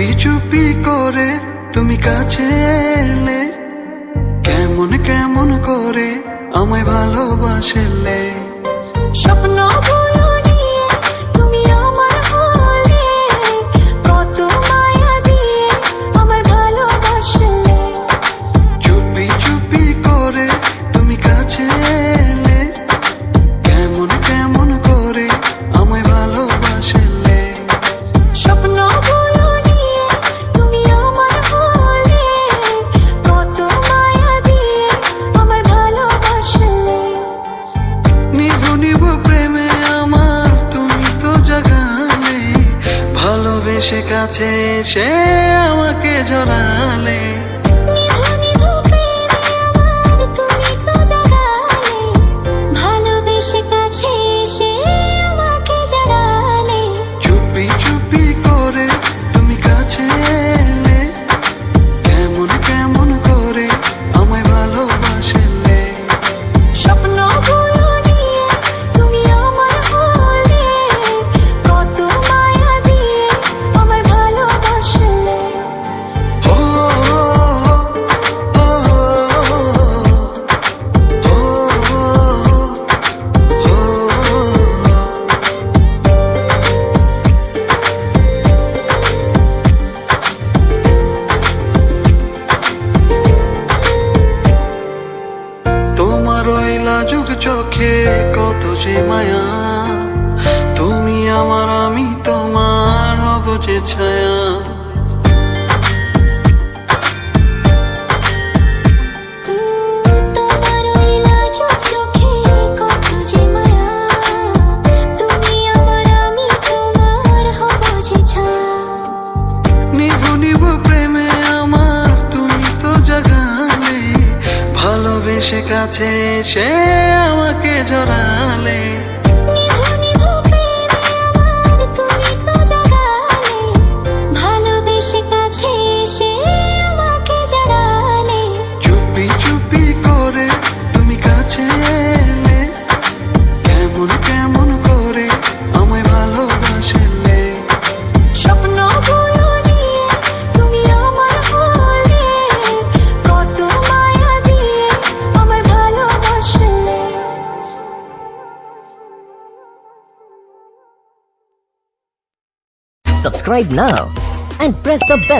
চুপি চুপি করে তুমি কাছে এলে। কেমন কেমন করে আমায় ভালোবাসলে। স্বপ্ন নিব প্রেমে আমার তুমি তো জাগালে। ভালোবেসে কাছে সে আমাকে জড়ালে। আছে কত যে মায়া তুমি আমার আমি তোমার হব যে ছায়া। সে কাছে সে আমাকে জড়ালে। Subscribe now and press the bell